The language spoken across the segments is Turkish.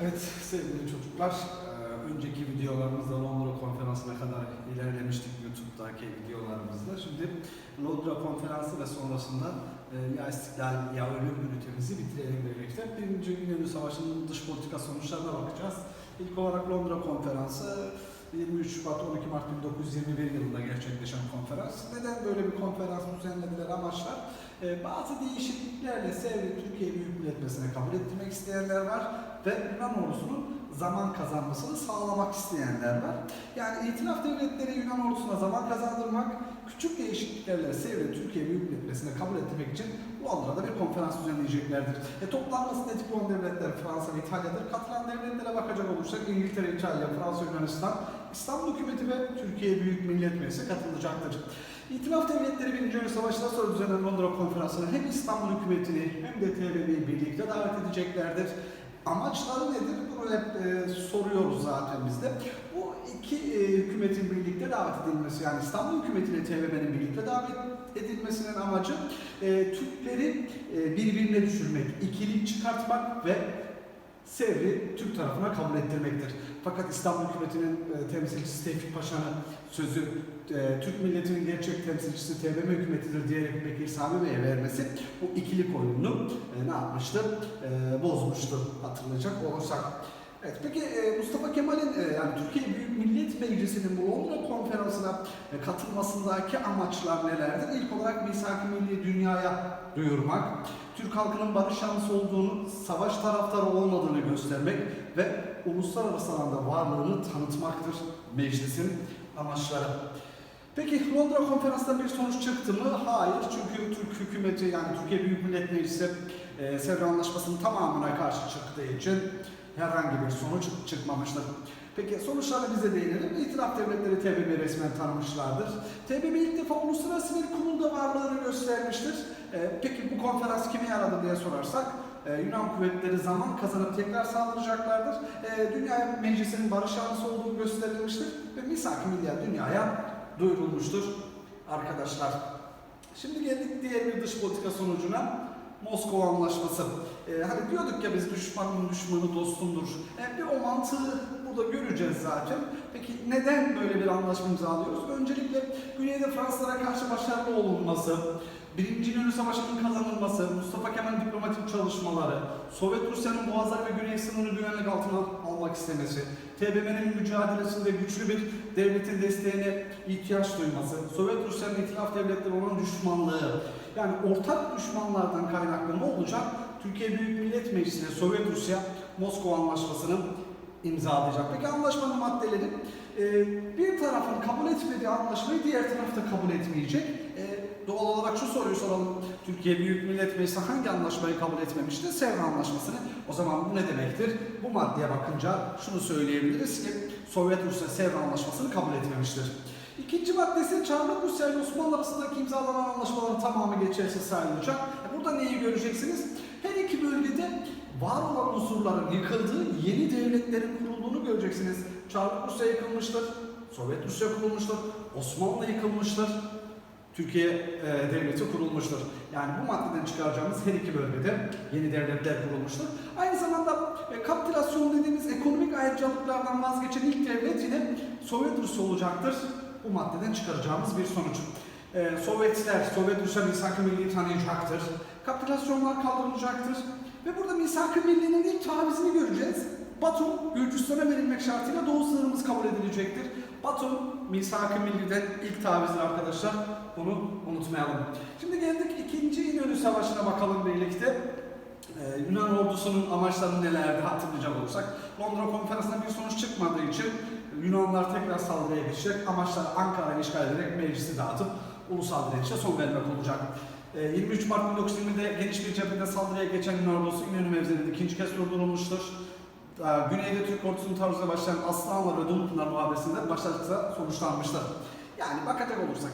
Evet sevgili çocuklar, eee, önceki videolarımızda Londra konferansına kadar ilerlemiştik YouTube'daki videolarımızda. Şimdi Londra konferansı ve sonrasında eee, ya istiklal ya ölüm ünitemizi bitirelim birlikte. Birinci Dünya Savaşı'nın dış politika sonuçlarına bakacağız. İlk olarak Londra konferansı 23 Şubat 12 Mart 1921 yılında gerçekleşen konferans. Neden böyle bir konferans düzenlediler amaçlar? Eee, bazı değişikliklerle Sevri Türkiye Büyük Millet kabul ettirmek isteyenler var ve Yunan ordusunun zaman kazanmasını sağlamak isteyenler var. Yani itilaf devletleri Yunan ordusuna zaman kazandırmak, küçük değişikliklerle Sevri Türkiye Büyük Millet Meclisi'ne kabul ettirmek için Londra'da bir konferans düzenleyeceklerdir. E, toplanmasında etik olan devletler Fransa ve İtalya'dır. Katılan devletlere bakacak olursak İngiltere, İtalya, Fransa, Yunanistan, İstanbul Hükümeti ve Türkiye Büyük Millet Meclisi katılacaktır. İtilaf devletleri Birinci Dünya Savaşı'ndan sonra düzenlenen Londra Konferansı'na hem İstanbul Hükümeti'ni hem de TBMM'yi birlikte davet edeceklerdir. Amaçları nedir? Bunu hep e, soruyoruz zaten biz de. Bu iki e, hükümetin birlikte davet edilmesi yani İstanbul Hükümeti ile TBMM'nin birlikte davet edilmesinin amacı e, Türkleri e, birbirine düşürmek, ikilik çıkartmak ve Sevri Türk tarafına kabul ettirmektir. Fakat İstanbul Hükümeti'nin e, temsilcisi Tevfik Paşa'nın sözü e, Türk milletinin gerçek temsilcisi TBMM hükümetidir diyerek Bekir Sami Bey'e vermesi bu ikilik oyununu e, ne yapmıştı? E, bozmuştu hatırlayacak olursak. Evet, peki e, Mustafa Kemal'in e, yani Türkiye Büyük Millet Meclisi'nin bu Londra konferansına e, katılmasındaki amaçlar nelerdir? İlk olarak misak-ı milli dünyaya duyurmak, Türk halkının barış yanlısı olduğunu, savaş taraftarı olmadığını göstermek ve uluslararası alanda varlığını tanıtmaktır meclisin amaçları. Peki Londra konferansında bir sonuç çıktı mı? Hayır. Çünkü Türk hükümeti yani Türkiye Büyük Millet Meclisi e, Sevr Anlaşması'nın tamamına karşı çıktığı için herhangi bir sonuç çıkmamıştır. Peki sonuçlarına bize değinelim. İtiraf devletleri TBMM'yi resmen tanımışlardır. TBMM ilk defa uluslararası bir kurulda varlığını göstermiştir. E, peki bu konferans kime yaradı diye sorarsak e, Yunan kuvvetleri zaman kazanıp tekrar saldıracaklardır. E, dünya meclisinin barış yanlısı olduğu gösterilmiştir ve misak-ı dünyaya duyurulmuştur arkadaşlar. Şimdi geldik diğer bir dış politika sonucuna. Moskova Anlaşması. Ee, hani diyorduk ya biz düşmanın düşmanı dostumdur. E, bir o mantığı burada göreceğiz zaten. Peki neden böyle bir anlaşma imzalıyoruz? Öncelikle Güney'de Fransızlara karşı başarılı olunması, Birinci Dünya Savaşı'nın kazanılması, Mustafa Kemal'in diplomatik çalışmaları, Sovyet Rusya'nın Boğazlar ve Güney sınırını güvenlik altına almak istemesi, TBMM'nin mücadelesinde güçlü bir devletin desteğine ihtiyaç duyması, Sovyet Rusya'nın itilaf devletleri olan düşmanlığı, yani ortak düşmanlardan kaynaklı ne olacak? Türkiye Büyük Millet Meclisi ile Sovyet Rusya Moskova Anlaşması'nı imzalayacak. Peki anlaşmanın maddeleri e, bir tarafın kabul etmediği anlaşmayı diğer taraf da kabul etmeyecek. Doğal olarak şu soruyu soralım. Türkiye Büyük Millet Meclisi hangi anlaşmayı kabul etmemişti? Sevr Anlaşması'nı. O zaman bu ne demektir? Bu maddeye bakınca şunu söyleyebiliriz ki Sovyet Rusya Sevr Anlaşması'nı kabul etmemiştir. İkinci maddesi Çarmıh Rusya ile Osmanlı arasındaki imzalanan anlaşmaların tamamı geçersiz sayılacak. E, Burada neyi göreceksiniz? Her iki bölgede var olan unsurların yıkıldığı yeni devletlerin kurulduğunu göreceksiniz. Çarmıh Rusya yıkılmıştır, Sovyet Rusya kurulmuştur, Osmanlı yıkılmıştır, Türkiye e, devleti kurulmuştur. Yani bu maddeden çıkaracağımız her iki bölgede yeni devletler kurulmuştur. Aynı zamanda e, kapitülasyon dediğimiz ekonomik ayrıcalıklardan vazgeçen ilk devlet yine Sovyet Rusya olacaktır. Bu maddeden çıkaracağımız bir sonuç. Ee, Sovyetler, Sovyet Rusya misak-ı milliyi tanıyacaktır. Kapitülasyonlar kaldırılacaktır. Ve burada misak-ı millinin ilk tavizini göreceğiz. Batum, Gürcistan'a verilmek şartıyla Doğu sınırımız kabul edilecektir. Batum, misak-ı milliden ilk tavizdir arkadaşlar. Bunu unutmayalım. Şimdi geldik ikinci İnönü Savaşı'na bakalım birlikte. Ee, Yunan ordusunun amaçları nelerdi hatırlayacak olursak. Londra konferansında bir sonuç çıkmadığı için Yunanlar tekrar saldırıya geçecek. Amaçları Ankara'yı işgal ederek meclisi dağıtıp ulusal direnişe son vermek olacak. Ee, 23 Mart 1920'de geniş bir cephede saldırıya geçen Yunan ordusu İnönü mevzilerinde ikinci kez durdurulmuştur. Ee, Güneyde Türk ordusunun taarruza başlayan Aslanlar ve Dumlupınar muharebesinde başarısızla sonuçlanmıştır. Yani bakacak olursak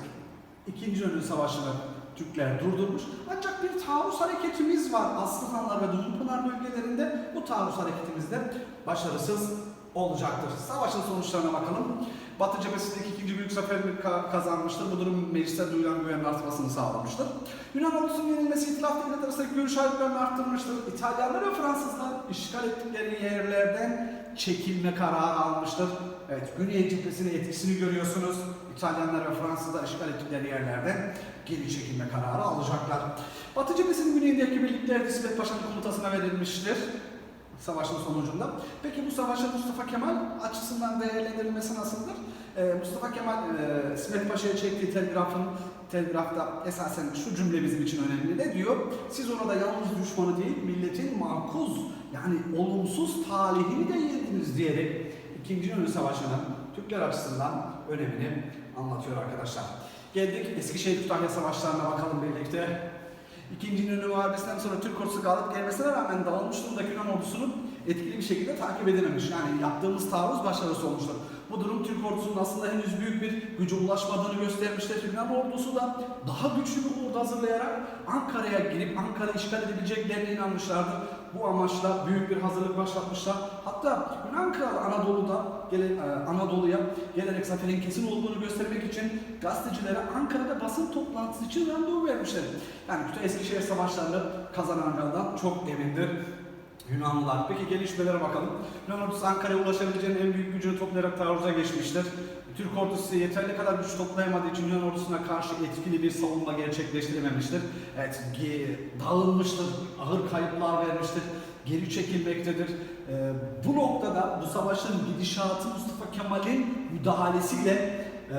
İkinci Önü Savaşı'nı Türkler durdurmuş. Ancak bir taarruz hareketimiz var Aslıhanlar ve Dumlupınar bölgelerinde. Bu taarruz hareketimiz de başarısız olacaktır. Savaşın sonuçlarına bakalım. Batı cephesindeki ikinci büyük zaferini ka- kazanmıştır. Bu durum mecliste duyulan güvenin artmasını sağlamıştır. Yunan ordusunun yenilmesi itilaf devletler arasındaki görüş ayrılıklarını arttırmıştır. İtalyanlar ve Fransızlar işgal ettikleri yerlerden çekilme kararı almıştır. Evet, Güney cephesinin etkisini görüyorsunuz. İtalyanlar ve Fransızlar işgal ettikleri yerlerden geri çekilme kararı alacaklar. Batı cephesinin güneyindeki birlikler İsmet Paşa'nın komutasına verilmiştir savaşın sonucunda. Peki bu savaşın Mustafa Kemal açısından değerlendirilmesi nasıldır? Ee, Mustafa Kemal e, İsmet Paşa'ya çektiği telgrafın telgrafta esasen şu cümle bizim için önemli. Ne diyor? Siz orada yalnız düşmanı değil, milletin makuz yani olumsuz talihini de yediniz diyerek İkinci Yönlü Savaşı'nın Türkler açısından önemini anlatıyor arkadaşlar. Geldik Eskişehir Kütahya Savaşlarına bakalım birlikte. İkinci İnönü Muharebesi'nden sonra Türk ordusu galip gelmesine rağmen dağılmış durumdaki Yunan ordusunu etkili bir şekilde takip edememiş. Yani yaptığımız taarruz başarısı olmuştur. Bu durum Türk ordusunun aslında henüz büyük bir güce ulaşmadığını göstermiştir. Yunan ordusu da daha güçlü bir ordu hazırlayarak Ankara'ya girip Ankara'yı işgal edebileceklerine inanmışlardır. Bu amaçla büyük bir hazırlık başlatmışlar. Hatta Yunan kralı Anadolu'da gele, e, Anadolu'ya gelerek zaferin kesin olduğunu göstermek için gazetecilere Ankara'da basın toplantısı için randevu vermişler. Yani bütün Eskişehir savaşlarını kazananlardan çok emindir. Yunanlılar. Peki gelişmelere bakalım. Yunan ordusu Ankara'ya ulaşabileceğinin en büyük gücünü toplayarak taarruza geçmiştir. Türk ordusu yeterli kadar güç toplayamadığı için Yunan ordusuna karşı etkili bir savunma gerçekleştirememiştir. Evet, dağılmıştır, ağır kayıplar vermiştir, geri çekilmektedir. Ee, bu noktada bu savaşın gidişatı Mustafa Kemal'in müdahalesiyle e,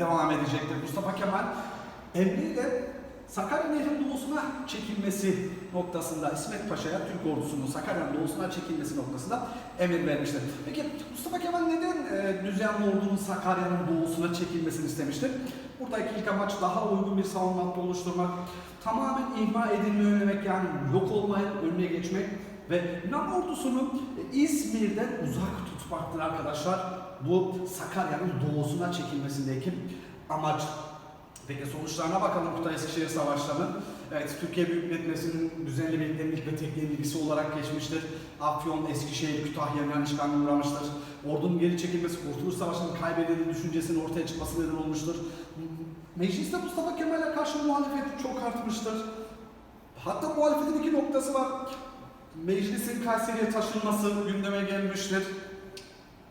devam edecektir. Mustafa Kemal emriyle Sakarya Nehri'nin doğusuna çekilmesi noktasında İsmet Paşa'ya Türk ordusunun Sakarya'nın doğusuna çekilmesi noktasında emir vermiştir. Peki Mustafa Kemal neden e, düzenli ordunun Sakarya'nın doğusuna çekilmesini istemiştir? Buradaki ilk amaç daha uygun bir savunma oluşturmak, tamamen ihmal edilmeyi önlemek yani yok olmayı önüne geçmek ve Yunan ordusunu e, İzmir'den uzak tutmaktır arkadaşlar. Bu Sakarya'nın doğusuna çekilmesindeki amaç. Peki sonuçlarına bakalım Kutay Eskişehir Savaşları'nın. Evet, Türkiye Büyük Millet Meclisi'nin düzenli birliklerin ve tek yenilgisi olarak geçmiştir. Afyon, Eskişehir, Kütahya Yunan işgaline uğramıştır. Ordunun geri çekilmesi, Kurtuluş Savaşı'nın kaybedildiği düşüncesinin ortaya çıkması neden olmuştur. Mecliste Mustafa Kemal'e karşı muhalefet çok artmıştır. Hatta muhalefetin iki noktası var. Meclisin Kayseri'ye taşınması gündeme gelmiştir.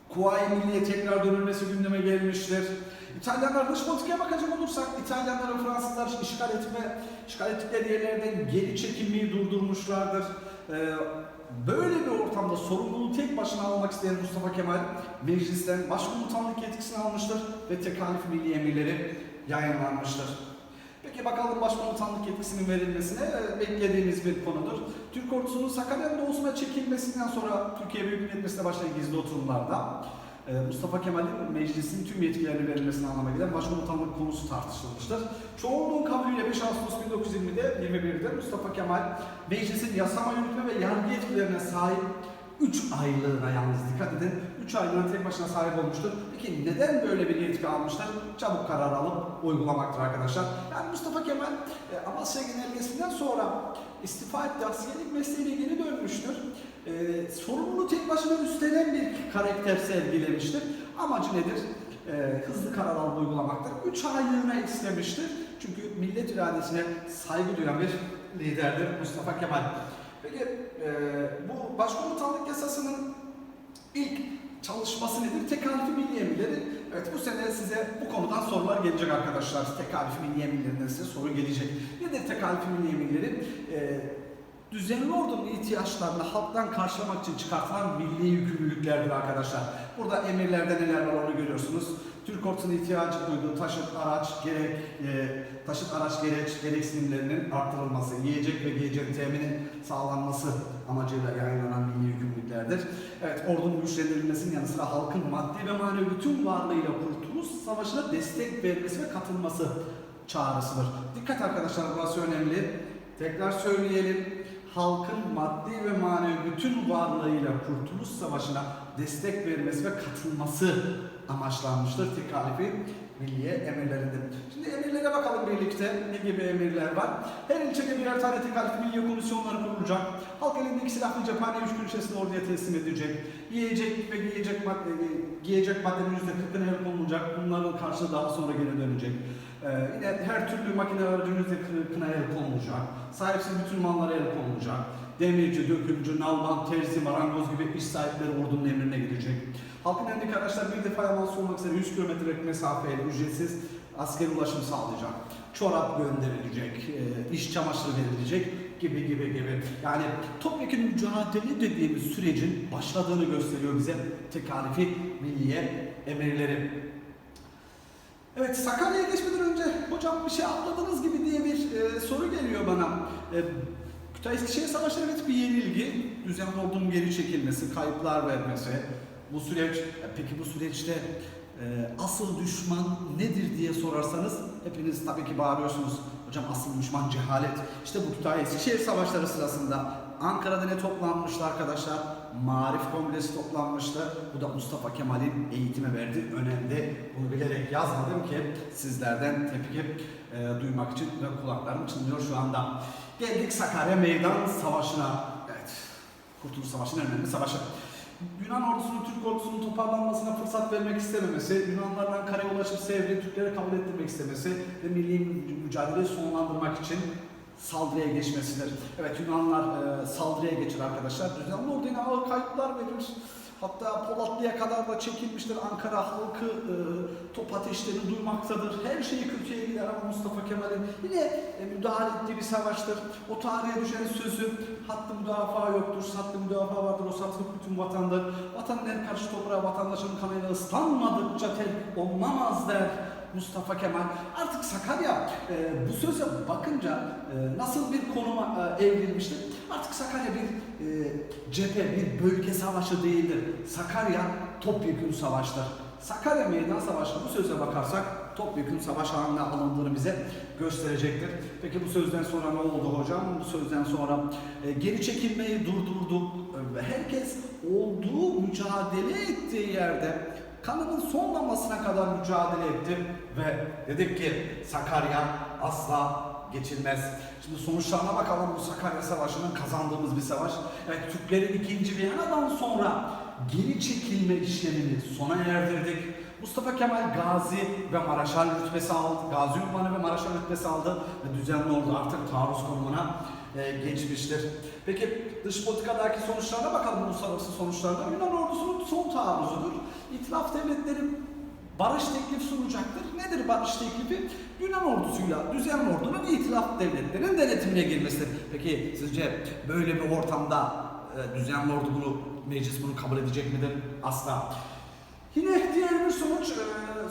Kuvayi Milliye tekrar dönülmesi gündeme gelmiştir. İtalyanlar dış politikaya bakacak olursak İtalyanlar ve Fransızlar işgal etme, işgal ettikleri yerlerden geri çekilmeyi durdurmuşlardır. Ee, böyle bir ortamda sorumluluğu tek başına almak isteyen Mustafa Kemal meclisten başkomutanlık yetkisini almıştır ve tekalif milli emirleri yayınlanmıştır. Peki bakalım başkomutanlık yetkisinin verilmesine e, beklediğimiz bir konudur. Türk ordusunun Sakarya'nın doğusuna çekilmesinden sonra Türkiye Büyük Millet Meclisi'ne başlayan gizli oturumlarda Mustafa Kemal'in meclisin tüm yetkilerini verilmesine anlamına gelen başkomutanlık konusu tartışılmıştır. Çoğunluğun kabulüyle 5 Ağustos 1920'de 21'de Mustafa Kemal meclisin yasama, yürütme ve yargı yetkilerine sahip 3 aylığına yalnız dikkat edin. 3 aylığına tek başına sahip olmuştur. Peki neden böyle bir yetki almışlar? Çabuk karar alıp uygulamaktır arkadaşlar. Yani Mustafa Kemal e, Amasya Genelgesi'nden sonra istifa etti. Askerlik mesleğine geri dönmüştür. E, sorumluluğu tek başına üstlenen bir karakter sergilemiştir. Amacı nedir? E, hızlı karar alıp uygulamaktır. 3 aylığına istemiştir. Çünkü millet iradesine saygı duyan bir liderdir Mustafa Kemal. Peki e, bu başkomutanlık yasasının ilk çalışması nedir? Tekalifi milli emirleri. Evet bu sene size bu konudan sorular gelecek arkadaşlar. Tekalifi milli emirlerinden size soru gelecek. Nedir tekalifi milli emirleri? E, düzenli ordunun ihtiyaçlarını halktan karşılamak için çıkartılan milli yükümlülüklerdir arkadaşlar. Burada emirlerde neler var onu görüyorsunuz. Türk ordusunun ihtiyacı duyduğu taşıt araç gerek e, taşıt araç gereç gereksinimlerinin arttırılması, yiyecek ve giyecek teminin sağlanması amacıyla yayınlanan milli yükümlülüklerdir. Evet, ordunun güçlendirilmesinin yanı sıra halkın maddi ve manevi bütün varlığıyla Kurtuluş Savaşı'na destek vermesi ve katılması çağrısıdır. Dikkat arkadaşlar burası önemli. Tekrar söyleyelim. Halkın maddi ve manevi bütün varlığıyla Kurtuluş Savaşı'na destek vermesi ve katılması amaçlanmıştır tekalifi milliye emirleridir. Şimdi emirlere bakalım birlikte ne gibi emirler var. Her ilçede birer tane tekalif milliye komisyonları kurulacak. Halk elindeki silahlı cephane 3 gün içerisinde orduya teslim edilecek. Yiyecek ve giyecek madde, giyecek maddenin %40'ına el konulacak. Bunların karşılığı daha sonra geri dönecek. Ee, yine her türlü makine aracının %40'ına el konulacak. Sahipsiz bütün mallara el konulacak. Demirci, dökümcü, nalban, terzi, marangoz gibi iş sahipleri ordunun emrine gidecek. Halkın elindeki araçlar bir defa yamansı olmak üzere 100 kilometrelik mesafeyle ücretsiz askeri ulaşım sağlayacak. Çorap gönderilecek, e, iş çamaşırı verilecek gibi gibi gibi. Yani topyekun mücadele dediğimiz sürecin başladığını gösteriyor bize tekalifi milliye emirleri. Evet Sakarya'ya geçmeden önce hocam bir şey atladınız gibi diye bir e, soru geliyor bana. E, Kütahya Eskişehir Savaşları evet bir yenilgi, düzen ordunun geri çekilmesi, kayıplar vermesi. Bu süreç, peki bu süreçte e, asıl düşman nedir diye sorarsanız hepiniz tabii ki bağırıyorsunuz. Hocam asıl düşman cehalet. İşte bu Kütahya Eskişehir Savaşları sırasında Ankara'da ne toplanmıştı arkadaşlar? Marif Kongresi toplanmıştı. Bu da Mustafa Kemal'in eğitime verdiği önemli. Bunu bilerek yazmadım ki sizlerden tepki e, duymak için ve kulaklarım çınlıyor şu anda. Geldik Sakarya Meydan Savaşı'na. Evet, Kurtuluş Savaşı'nın önemli savaşı. Yunan ordusunun Türk ordusunun toparlanmasına fırsat vermek istememesi, Yunanlardan karaya ulaşıp Sevr'i Türklere kabul ettirmek istemesi ve milli mü- mücadeleyi sonlandırmak için saldırıya geçmesidir. Evet Yunanlar e, saldırıya geçir arkadaşlar. Düzenli ordu yine ağır kayıplar verir. Hatta Polatlı'ya kadar da çekilmiştir. Ankara halkı e, top ateşlerini duymaktadır. Her şeyi kötüye gider ama Mustafa Kemal'in yine e, müdahale ettiği bir savaştır. O tarihe düşen sözü hattı müdafaa yoktur, sattı müdafaa vardır, o satılık bütün vatandır. Vatanın en karşı toprağı vatandaşın kanıyla ıslanmadıkça terk olunamaz der. Mustafa Kemal. Artık Sakarya e, bu söze bakınca e, nasıl bir konuma e, evrilmiştir? Artık Sakarya bir e, cephe, bir bölge savaşı değildir. Sakarya topyekun savaştır. Sakarya Meydan Savaşı bu söze bakarsak topyekun savaş haline alındığını bize gösterecektir. Peki bu sözden sonra ne oldu hocam? Bu sözden sonra e, geri çekilmeyi durdurduk. E, herkes olduğu mücadele ettiği yerde kanının son damlasına kadar mücadele etti ve dedik ki Sakarya asla geçilmez. Şimdi sonuçlarına bakalım bu Sakarya Savaşı'nın kazandığımız bir savaş. Evet Türklerin ikinci Viyana'dan sonra geri çekilme işlemini sona erdirdik. Mustafa Kemal Gazi ve Maraşal rütbesi aldı. Gazi ünvanı ve Maraşal rütbesi aldı ve düzenli ordu artık taarruz konumuna e, geçmiştir. Peki dış politikadaki sonuçlarına bakalım uluslararası sonuçlarına. Yunan ordusunun son taarruzudur. İtilaf devletleri barış teklif sunacaktır. Nedir barış teklifi? Yunan ordusuyla düzenli ordunun itilaf devletlerinin denetimine girmesidir. Peki sizce böyle bir ortamda e, düzenli ordu bunu, meclis bunu kabul edecek midir? Asla. Yine diğer bir sonuç, e,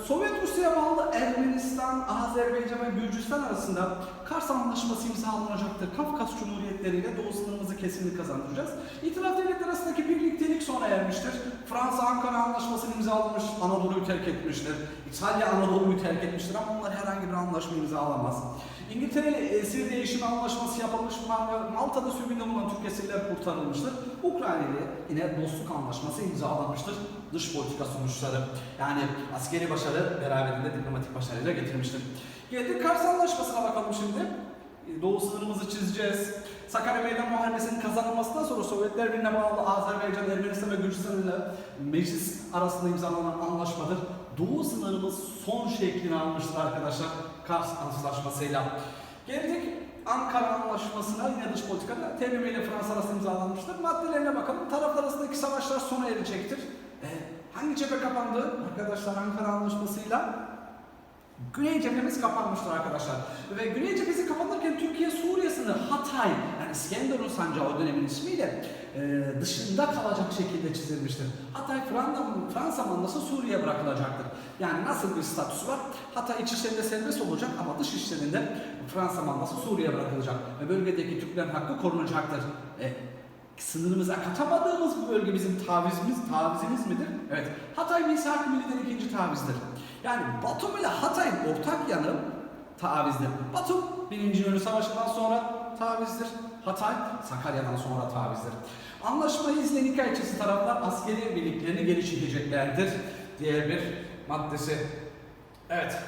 Sovyet Rusya'ya bağlı Ermenistan, Azerbaycan ve Gürcistan arasında Kars Anlaşması imzalanacaktır. Kafkas Cumhuriyetleri ile Doğu sınırımızı kesinlikle kazandıracağız. İtilaf devletleri arasındaki birliktelik sona ermiştir. Fransa Ankara Anlaşması'nı imzalamış, Anadolu'yu terk etmiştir. İtalya Anadolu'yu terk etmiştir ama onlar herhangi bir anlaşma imzalamaz. İngiltere ile esir değişimi anlaşması yapılmış, Mal- Malta'da sürgünde bulunan Türk esirler kurtarılmıştır. Ukrayna ile yine dostluk anlaşması imzalanmıştır. Dış politika sonuçları yani askeri başarı beraberinde diplomatik başarıyla getirmiştir. Geldik Kars Anlaşması'na bakalım şimdi. Doğu sınırımızı çizeceğiz. Sakarya Meydan Muharebesi'nin kazanılmasından sonra Sovyetler Birliği'ne bağlı Azerbaycan, Ermenistan ve Gürcistan ile meclis arasında imzalanan anlaşmadır. Doğu sınırımız son şeklini almıştır arkadaşlar Kars Antlaşması'yla. Geldik Ankara Anlaşması'na yine dış politikada TBMM ile Fransa arasında imzalanmıştır. Maddelerine bakalım. Taraflar arasındaki savaşlar sona erecektir. E, hangi cephe kapandı? Arkadaşlar Ankara Anlaşması'yla Güney cephemiz kapanmıştır arkadaşlar. Ve Güney cephesi kapanırken Türkiye Suriye sınırı Hatay, yani İskenderun sancağı o dönemin ismiyle e, dışında kalacak şekilde çizilmiştir. Hatay Fransa, Fransa mandası Suriye'ye bırakılacaktır. Yani nasıl bir statüsü var? Hatay iç işlerinde serbest olacak ama dış işlerinde Fransa mandası Suriye'ye bırakılacak. Ve bölgedeki Türklerin hakkı korunacaktır. E, sınırımıza katamadığımız bu bölge bizim tavizimiz, tavizimiz midir? Evet. Hatay Misak Milli'den ikinci tavizdir. Yani Batum ile Hatay'ın ortak yanı tavizdir. Batum Birinci Yönü Savaşı'ndan sonra tavizdir. Hatay Sakarya'dan sonra tavizdir. Anlaşmayı izleyen iki elçisi taraflar askeri birliklerini geri çekeceklerdir. Diğer bir maddesi. Evet.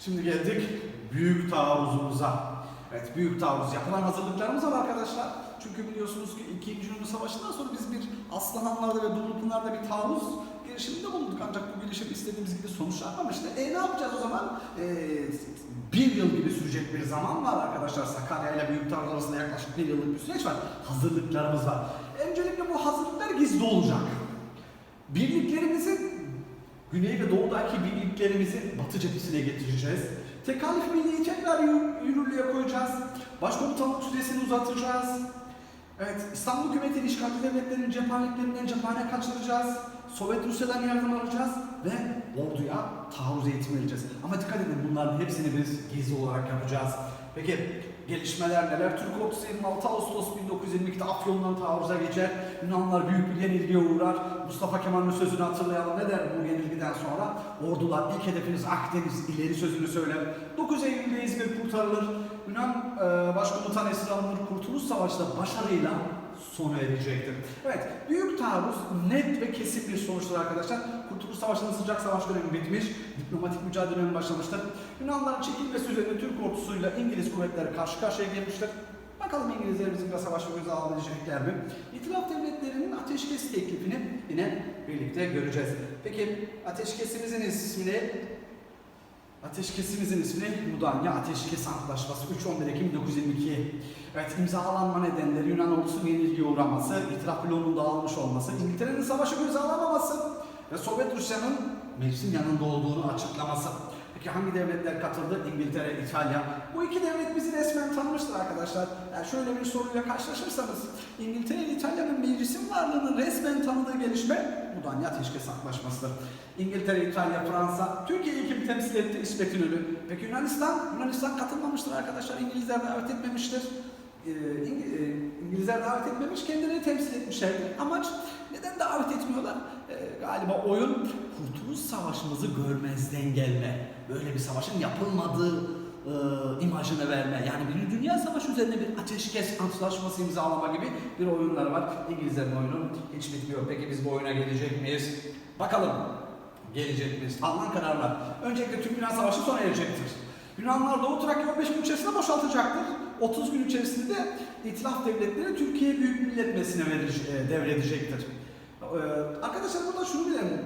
Şimdi geldik büyük taarruzumuza. Evet büyük taarruz yapılan hazırlıklarımız var arkadaşlar. Çünkü biliyorsunuz ki 2. Dünya Savaşı'ndan sonra biz bir Aslıhanlar'da ve Dumlupınar'da bir taarruz girişiminde bulunduk. Ancak bu girişim istediğimiz gibi sonuçlanmamıştı. E ne yapacağız o zaman? E, bir yıl gibi sürecek bir zaman var arkadaşlar. Sakarya ile Büyük Taarruz arasında yaklaşık bir yıllık bir süreç var. Hazırlıklarımız var. Öncelikle bu hazırlıklar gizli olacak. Birliklerimizi Güney ve Doğu'daki birliklerimizi Batı cephesine getireceğiz. Tekalif milliyi tekrar yürü- yürürlüğe koyacağız. Başkomutanlık süresini uzatacağız. Evet, İstanbul hükümetinin işgalci devletlerin cephaneliklerinden cephane kaçıracağız. Sovyet Rusya'dan yardım alacağız ve orduya taarruz eğitimi vereceğiz. Ama dikkat edin bunların hepsini biz gizli olarak yapacağız. Peki gelişmeler neler? Türk ordusu 26 Ağustos 1922'de Afyon'dan taarruza geçer. Yunanlar büyük bir yenilgiye uğrar. Mustafa Kemal'in sözünü hatırlayalım. Ne der bu yenilgiden sonra? Ordular ilk hedefiniz Akdeniz ileri sözünü söyler. 9 Eylül'de İzmir kurtarılır. Yunan e, başkomutan esir alınır. Kurtuluş Savaşı da başarıyla sona erecektir. Evet, büyük taarruz net ve kesin bir sonuçtur arkadaşlar. Kurtuluş Savaşı'nın sıcak savaş dönemi bitmiş, diplomatik mücadele dönemi başlamıştır. Yunanların çekilmesi üzerine Türk ordusuyla İngiliz kuvvetleri karşı karşıya gelmiştir. Bakalım İngilizler bizimle savaşa göze alabilecekler mi? İtilaf devletlerinin ateşkes teklifini yine birlikte göreceğiz. Peki ateşkesimizin ismi ne? Ateşkesimizin ismi Mudanya Ateşkes Antlaşması 3-11 Ekim 1922. Evet imzalanma nedenleri Yunan ordusunun yenilgiye uğraması, itiraf bloğunun dağılmış olması, İngiltere'nin savaşı göze alamaması ve Sovyet Rusya'nın meclisin yanında olduğunu açıklaması. Peki hangi devletler katıldı? İngiltere, İtalya. Bu iki devlet bizi resmen tanımıştır arkadaşlar. Yani şöyle bir soruyla karşılaşırsanız İngiltere ile İtalya'nın meclisin varlığının resmen tanıdığı gelişme Mudanya Ateşkes Antlaşması'dır. İngiltere, İtalya, Fransa, Türkiye'yi kim temsil etti? İsmet İnönü. Peki Yunanistan? Yunanistan katılmamıştır arkadaşlar. İngilizler davet etmemiştir. Ee, e, İngilizler davet etmemiş, kendileri temsil etmişlerdir. Amaç neden davet etmiyorlar? Ee, galiba oyun Kurtuluş Savaşımızı görmezden gelme. Böyle bir savaşın yapılmadığı e, imajını verme. Yani bir dünya savaşı üzerine bir ateşkes antlaşması imzalama gibi bir oyunları var. İngilizlerin oyunu hiç bitmiyor. Peki biz bu oyuna gelecek miyiz? Bakalım. Gelecek miyiz? Alınan kararlar. Öncelikle tüm Yunan Savaşı sona erecektir. Yunanlar Doğu Trakya 15 gün boşaltacaktır. 30 gün içerisinde İtilaf devletleri Türkiye Büyük Millet Meclisi'ne e, devredecektir. Ee, arkadaşlar burada şunu bilelim.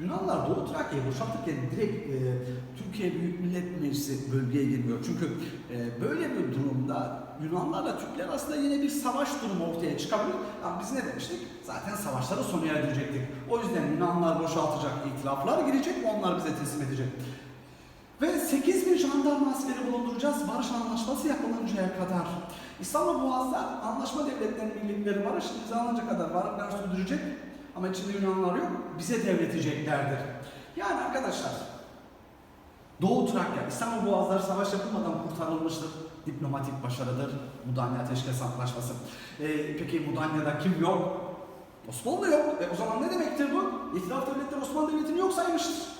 Yunanlar Doğu Trakya'yı boşaltırken direkt e, Türkiye Büyük Millet Meclisi bölgeye girmiyor. Çünkü e, böyle bir durumda Yunanlarla Türkler arasında yine bir savaş durumu ortaya çıkabilir. Ama biz ne demiştik? Zaten savaşları sona erdirecektik. O yüzden Yunanlar boşaltacak, itilaflar girecek, onlar bize teslim edecek. Ve 8 bin jandarma barış anlaşması yapılıncaya kadar. İstanbul Boğaz'da anlaşma devletlerinin birlikleri barış imzalanınca kadar varlıklar sürdürecek ama içinde Yunanlar yok, bize devleteceklerdir. Yani arkadaşlar, Doğu Trakya, İstanbul Boğazları savaş yapılmadan kurtarılmıştır. Diplomatik başarıdır. Mudanya Ateşkes Antlaşması. Ee, peki Mudanya'da kim yok? Osmanlı yok. E, o zaman ne demektir bu? İtilaf devletleri Osmanlı Devleti'ni yok saymıştır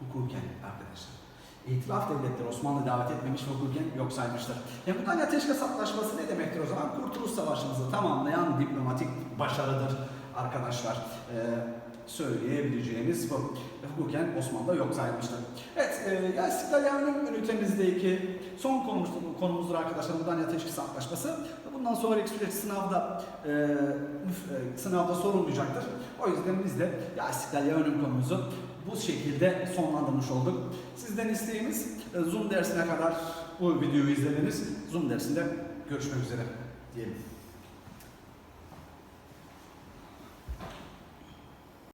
hukuken arkadaşlar. İtilaf devletleri Osmanlı davet etmemiş ve hukuken yok saymıştır. E Mudanya Ateşkes Antlaşması ne demektir o zaman? Kurtuluş Savaşımızı tamamlayan diplomatik başarıdır arkadaşlar. Ee, söyleyebileceğimiz bu. Hukuken Osmanlı'da yok sayılmıştır. Evet, e, İstiklal Yarının ünitemizdeki son konumuz, konumuzdur arkadaşlar Mudanya Ateşkes Antlaşması. Bundan sonraki süreç sınavda e, e, sınavda sorulmayacaktır. O yüzden biz de ya İstiklal Yarının konumuzu bu şekilde sonlandırmış olduk. Sizden isteğimiz e, Zoom dersine kadar bu videoyu izlemeniz. Zoom dersinde görüşmek üzere diyelim.